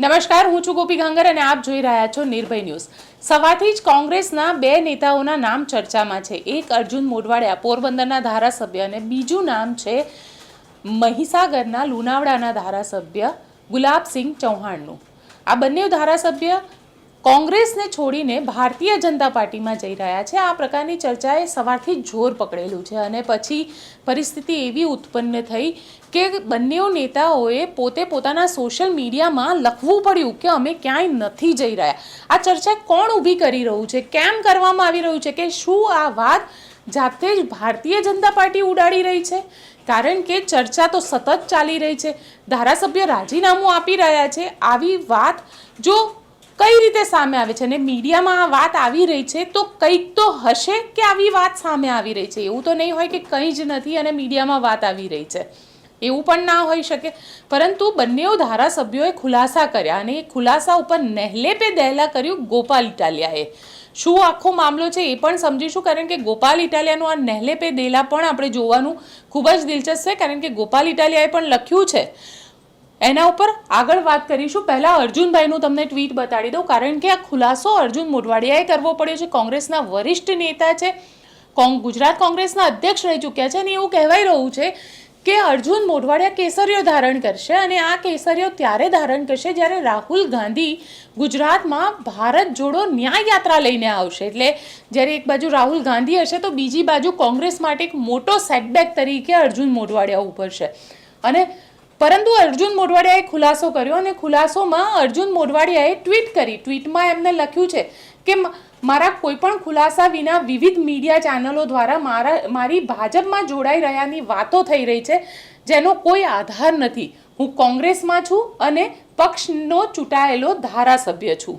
નમસ્કાર, હું છું ગોપી ગાંગર અને આપ જોઈ રહ્યા છો નિર્ભય ન્યૂઝ. સવારથી જ કોંગ્રેસના બે નેતાઓના નામ ચર્ચામાં છે. એક અર્જુન મોઢવાડિયા, પોરબંદરના ધારાસભ્ય અને બીજું નામ છે મહીસાગરના લુણાવડાના ધારાસભ્ય ગુલાબસિંહ ચૌહાણનું. આ બંને ધારાસભ્ય કોંગ્રેસને છોડીને ભારતીય જનતા પાર્ટીમાં જઈ રહ્યા છે. આ પ્રકારની ચર્ચાએ સવારથી જોર પકડેલું છે અને પછી પરિસ્થિતિ એવી ઉત્પન્ન થઈ કે બંને નેતાઓએ પોતે પોતાના સોશિયલ મીડિયામાં લખવું પડ્યું કે અમે ક્યાંય નથી જઈ રહ્યા. આ ચર્ચા કોણ ઊભી કરી રહ્યું છે? કેમ કરવામાં આવી રહ્યું છે કે શું આ વાત જાતે જ ભારતીય જનતા પાર્ટી ઉડાડી રહી છે? કારણ કે ચર્ચા તો સતત ચાલી રહી છે. ધારાસભ્ય રાજીનામું આપી રહ્યા છે. આવી વાત જો કઈ રીતે સામે આવે છે? અને મીડિયામાં આ વાત આવી રહી છે, તો કંઈક તો હશે કે આવી વાત સામે આવી રહી છે? એવું તો નહીં હોય કે કંઈ જ નથી અને મીડિયામાં વાત આવી રહી છે. એવું પણ ના હોઈ શકે. પરંતુ બંને ધારાસભ્યોએ ખુલાસા કર્યા અને એ ખુલાસા ઉપર નહેલે પે દહેલા કર્યું ગોપાલ ઇટાલિયાએ. શું આખો મામલો છે એ પણ સમજીશું, કારણ કે ગોપાલ ઇટાલિયાનું આ નહેલે પે દેલા પણ આપણે જોવાનું ખૂબ જ દિલચસ્પ છે, કારણ કે ગોપાલ ઇટાલિયાએ પણ લખ્યું છે. એના ઉપર આગળ વાત કરીશું. પહેલાં અર્જુનભાઈનું તમને ટ્વીટ બતાડી દઉં, કારણ કે આ ખુલાસો અર્જુન મોઢવાડિયાએ કરવો પડ્યો છે. કોંગ્રેસના વરિષ્ઠ નેતા છે. કોંગ, ગુજરાત કોંગ્રેસના અધ્યક્ષ રહી ચૂક્યા છે અને એવું કહેવાય રહ્યું છે કે અર્જુન મોઢવાડિયા કેસરીઓ ધારણ કરશે અને આ કેસરીઓ ત્યારે ધારણ કરશે જ્યારે રાહુલ ગાંધી ગુજરાતમાં ભારત જોડો ન્યાય યાત્રા લઈને આવશે. એટલે જ્યારે એક બાજુ રાહુલ ગાંધી હશે તો બીજી બાજુ કોંગ્રેસ માટે એક મોટો સેટબેક તરીકે અર્જુન મોઢવાડિયા ઉપર છે. અને પરંતુ અર્જુન મોઢવાડિયાએ ખુલાસો કર્યો અને ખુલાસોમાં અર્જુન મોઢવાડિયાએ ટ્વીટ કરી. ટ્વીટમાં એમને લખ્યું છે કે મારા કોઈપણ ખુલાસા વિના વિવિધ મીડિયા ચેનલો દ્વારા મારા, મારી ભાજપમાં જોડાઈ રહ્યાની વાતો થઈ રહી છે, જેનો કોઈ આધાર નથી. હું કોંગ્રેસમાં છું અને પક્ષનો ચૂંટાયેલો ધારાસભ્ય છું.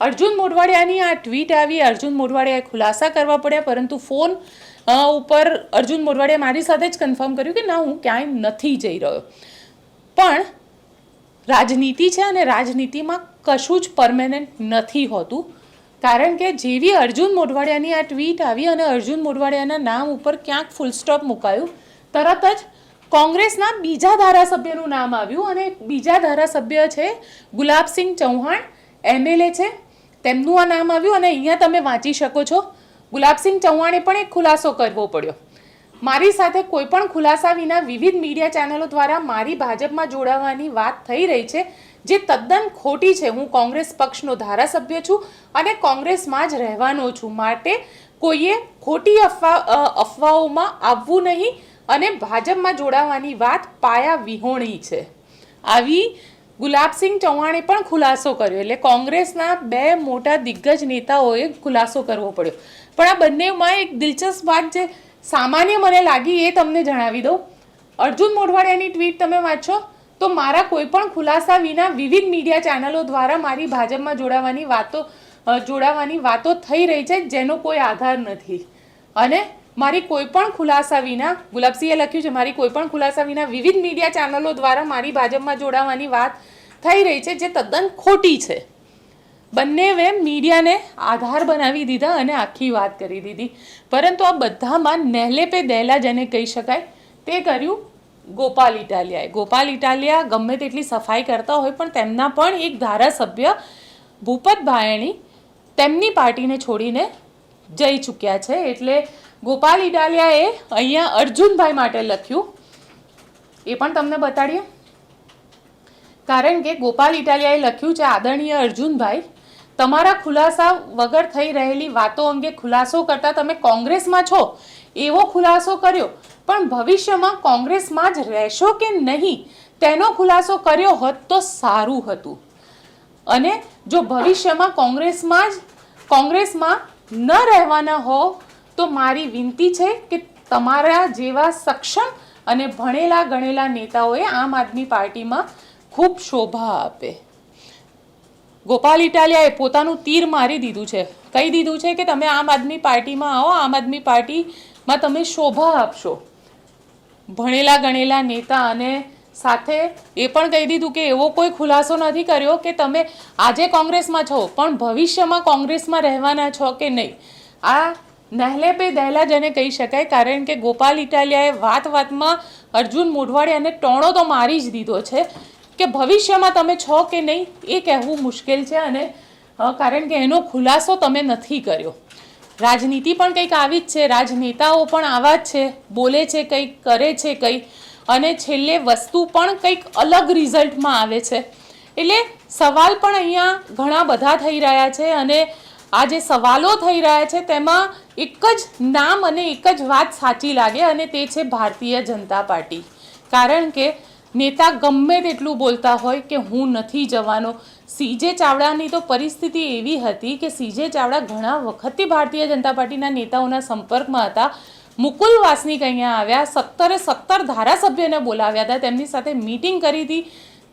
અર્જુન મોઢવાડિયાની આ ટ્વીટ આવી. અર્જુન મોઢવાડિયાએ ખુલાસા કરવા પડ્યા, પરંતુ ફોન ઉપર અર્જુન મોઢવાડિયાએ મારી સાથે જ કન્ફર્મ કર્યું કે, ના, હું ક્યાંય નથી જઈ રહ્યો. પણ રાજનીતિ છે અને રાજનીતિમાં કશું જ પરમેનન્ટ નથી હોતું. કારણ કે જેવી અર્જુન મોઢવાડિયાની આ ટ્વીટ આવી અને અર્જુન મોઢવાડિયાના નામ ઉપર ક્યાંક ફૂલ સ્ટોપ મુકાયું, તરત જ કોંગ્રેસના બીજા ધારાસભ્યનું નામ આવ્યું અને બીજા ધારાસભ્ય છે ગુલાબસિંહ ચૌહાણ એમએલએ છે, તેમનું આ નામ આવ્યું અને અહીંયા તમે વાંચી શકો છો. ગુલાબસિંહ ચૌહાણે પણ એક ખુલાસો કરવો પડ્યો. મારી સાથે કોઈ પણ ખુલાસા વિના વિવિધ મીડિયા ચેનલો દ્વારા મારી ભાજપમાં જોડાવાની વાત થઈ રહી છે, જે તદ્દન ખોટી છે. હું કોંગ્રેસ પક્ષનો ધારાસભ્ય છું અને કોંગ્રેસમાં જ રહેવાનો છું. માટે કોઈએ ખોટી અફવા અફવાઓમાં આવવું નહીં અને ભાજપમાં જોડાવાની વાત પાયા વિહોણી છે. આવી ગુલાબસિંહ ચૌહાણે પણ ખુલાસો કર્યો. એટલે કોંગ્રેસના બે મોટા દિગ્ગજ નેતાઓએ ખુલાસો કરવો પડ્યો. પણ આ બંનેમાં એક દિલચસ્પ વાત જે સામાન્ય મને લાગી એ તમને જણાવી દઉં. અર્જુન મોઢવાડિયાની ટ્વીટ તમે વાંચો, તો મારા કોઈ પણ ખુલાસા વિના વિવિધ મીડિયા ચેનલો દ્વારા મારી ભાજપમાં જોડાવાની વાતો જોડાવાની વાતો થઈ રહી છે, જેનો કોઈ આધાર નથી. અને મારી કોઈ પણ ખુલાસા વિના, ગુલાબસિંહે લખ્યું છે, મારી કોઈ પણ ખુલાસા વિના વિવિધ મીડિયા ચેનલો દ્વારા મારી ભાજપમાં જોડાવાની વાત થઈ રહી છે, જે તદ્દન ખોટી છે. બંનેએ મીડિયાને આધાર બનાવી દીધા અને આખી વાત કરી દીધી. પરંતુ આ બધામાં નહેલે પે દહેલા જેને કહી શકાય, તે કર્યું ગોપાલ ઇટાલિયાએ. ગોપાલ ઇટાલિયા ગમે તેટલી સફાઈ કરતા હોય, પણ તેમના પણ એક ધારાસભ્ય ભૂપત ભાયણી તેમની પાર્ટીને છોડીને જઈ ચૂક્યા છે. એટલે ગોપાલ ઇટાલિયાએ અહીંયા અર્જુનભાઈ માટે લખ્યું. એ પણ તમને બતાડીએ. કારણ કે ગોપાલ ઇટાલિયાએ લખ્યું છે, આદરણીય અર્જુનભાઈ તમારા ખુલાસા વગર થઈ રહેલી વાતો અંગે ખુલાસો કરતા તમે કોંગ્રેસમાં છો, એવો ખુલાસો કર્યો. પણ ભવિષ્યમાં કોંગ્રેસમાં જ રહેશો કે નહીં, તેનો ખુલાસો કર્યો હોત તો સારું હતું. અને જો ભવિષ્યમાં કોંગ્રેસમાં જ, કોંગ્રેસમાં ન રહેવાના હો, તો મારી વિનંતી છે કે તમારા જેવા સક્ષમ અને ભણેલા ગણેલા નેતાઓએ આમ આદમી પાર્ટીમાં ખૂબ શોભા આપે. ગોપાલ ઇટાલિયાએ પોતાનું તીર મારી દીધું છે. કહી દીધું છે કે તમે આમ આદમી પાર્ટીમાં આવો, આમ આદમી પાર્ટીમાં તમે શોભા આપશો. ભણેલા ગણેલા નેતા અને સાથે એ પણ કહી દીધું કે એવો કોઈ ખુલાસો નથી કર્યો કે તમે આજે કોંગ્રેસમાં છો, પણ ભવિષ્યમાં કોંગ્રેસમાં રહેવાના છો કે નહીં. આ નહેલે પે દહેલા જેને કહી શકાય, કારણ કે ગોપાલ ઇટાલિયાએ વાત વાતમાં અર્જુન મોઢવાડિયાને ટોણો તો મારી જ દીધો છે. કે ભવિષ્યમાં તમે છો કે નહીં, એ કહેવું મુશ્કેલ છે અને કારણ કે એનો ખુલાસો તમે નથી કર્યો. રાજનીતિ પણ કંઈક આવી જ છે, રાજનેતાઓ પણ આવા જ છે, બોલે છે, કંઈક કરે છે કંઈક અને છેલ્લે વસ્તુ પણ કંઈક અલગ રિઝલ્ટમાં આવે છે. એટલે સવાલ પણ અહીંયા ઘણા બધા થઈ રહ્યા છે અને આ જે સવાલો થઈ રહ્યા છે તેમાં એક જ નામ અને એક જ વાત સાચી લાગે અને તે છે ભારતીય જનતા પાર્ટી. કારણ કે નેતા ગમે તેટલું બોલતા હોય કે હું નથી જવાનો. સીજે ચાવડાની તો પરિસ્થિતિ એવી હતી કે સીજે ચાવડા ઘણા વખતથી ભારતીય જનતા પાર્ટીના નેતાઓના સંપર્કમાં હતા. મુકુલ વાસનિક અહીંયા આવ્યા, સત્તરે સત્તર ધારાસભ્યને બોલાવ્યા હતા. તેમની સાથે મીટિંગ કરી હતી.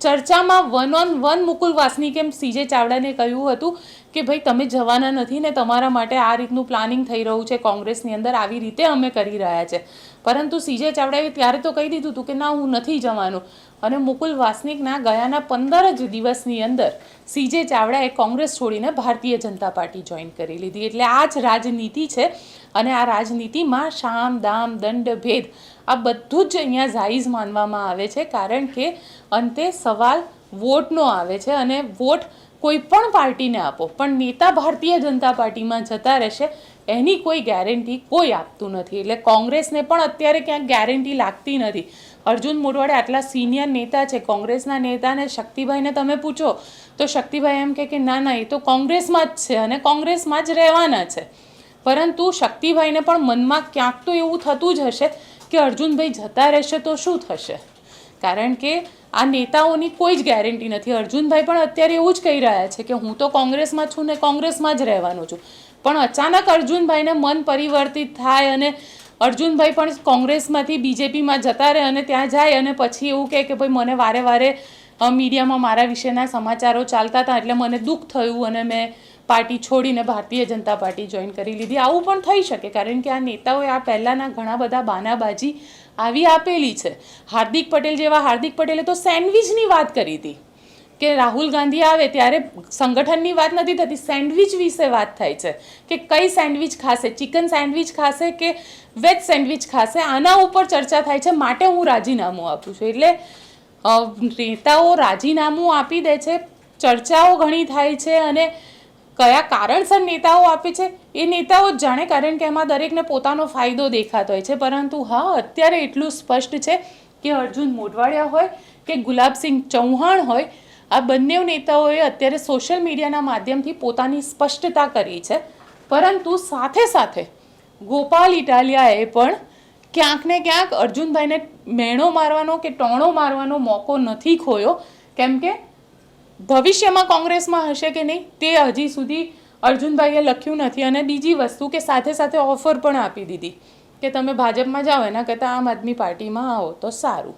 ચર્ચામાં વન ઓન વન મુકુલ વાસનિકે સીજે ચાવડાને કહ્યું હતું કે ભાઈ, તમે જવાના નથી ને તમારા માટે આ રીતનું પ્લાનિંગ થઈ રહ્યું છે. કોંગ્રેસની અંદર આવી રીતે અમે કરી રહ્યા છે. પરંતુ સીજે ચાવડાએ ત્યારે તો કહી દીધું હતું કે ના, હું નથી જવાનું. અને મુકુલ વાસનિકના ગયાના પંદર જ દિવસની અંદર સીજે ચાવડાએ કોંગ્રેસ છોડીને ભારતીય જનતા પાર્ટી જોઈન કરી લીધી. એટલે આ જ રાજનીતિ છે અને આ રાજનીતિમાં શામ, દામ, દંડ, ભેદ આ બધું જ અહીંયા જાયઝ માનવામાં આવે છે કારણ કે અંતે સવાલ વોટનો આવે છે અને વોટ કોઈ પણ પાર્ટીને આપો, પણ નેતા ભારતીય જનતા પાર્ટીમાં જતા રહેશે એની કોઈ ગેરંટી કોઈ આપતું નથી. એટલે કોંગ્રેસને પણ અત્યારે ક્યાંક ગેરંટી લાગતી નથી. અર્જુન મોઢવાડે આટલા સિનિયર નેતા છે, કોંગ્રેસના નેતાને શક્તિભાઈને તમે પૂછો, તો શક્તિભાઈ એમ કે ના ના, એ તો કોંગ્રેસમાં જ છે અને કોંગ્રેસમાં જ રહેવાના છે. પરંતુ શક્તિભાઈને પણ મનમાં ક્યાંક તો એવું થતું જ હશે કે અર્જુનભાઈ જતા રહેશે તો શું થશે? કારણ કે આ નેતાઓની કોઈ જ ગેરંટી નથી. અર્જુનભાઈ પણ અત્યારે એવું જ કહી રહ્યા છે કે, હું તો કોંગ્રેસમાં છું ને કોંગ્રેસમાં જ રહેવાનો છું. પણ અચાનક અર્જુનભાઈને મન પરિવર્તિત થાય અને અર્જુનભાઈ પણ કોંગ્રેસમાંથી બીજેપીમાં જતા રહે અને ત્યાં જાય અને પછી એવું કહે કે ભાઈ, મને વારે વારે મીડિયામાં મારા વિશેના સમાચારો ચાલતા હતા એટલે મને દુઃખ થયું અને મેં પાર્ટી છોડીને ભારતીય જનતા પાર્ટી જોઈન કરી લીધી. આવું પણ થઈ શકે કારણ કે આ નેતાઓએ આ પહેલાંના ઘણા બધા બાનાબાજી આવી આપેલી છે. હાર્દિક પટેલ જેવા હાર્દિક પટેલે તો સેન્ડવિચની વાત કરી હતી. કે રાહુલ ગાંધી આવે ત્યારે સંગઠનની વાત નથી થતી, સેન્ડવિચ વિશે વાત થાય છે કે કઈ સેન્ડવિચ ખાશે, ચિકન સેન્ડવિચ ખાશે કે વેજ સેન્ડવિચ ખાશે, આના ઉપર ચર્ચા થાય છે. માટે હું રાજીનામું આપું છું. એટલે નેતાઓ રાજીનામું આપી દે છે, ચર્ચાઓ ઘણી થાય છે અને કયા કારણસર નેતાઓ આપે છે, એ નેતાઓ જાણે, કારણ કે એમાં દરેકને પોતાનો ફાયદો દેખાતો હોય છે. પરંતુ હા, અત્યારે એટલું સ્પષ્ટ છે કે અર્જુન મોઢવાડિયા હોય, કે ગુલાબસિંહ ચૌહાણ હોય આ બંને નેતાઓએ અત્યારે સોશિયલ મીડિયાના માધ્યમથી પોતાની સ્પષ્ટતા કરી છે. પરંતુ સાથે સાથે ગોપાલ ઇટાલિયાએ પણ ક્યાંક ને ક્યાંક અર્જુનભાઈને મેણો મારવાનો કે ટોણો મારવાનો મોકો નથી ખોયો. કેમ કે ભવિષ્યમાં કોંગ્રેસમાં હશે કે નહીં તે હજી સુધી અર્જુનભાઈએ લખ્યું નથી અને બીજી વસ્તુ કે સાથે સાથે ઓફર પણ આપી દીધી કે તમે ભાજપમાં જાઓ, એના કરતાં આમ આદમી પાર્ટીમાં આવો તો સારું.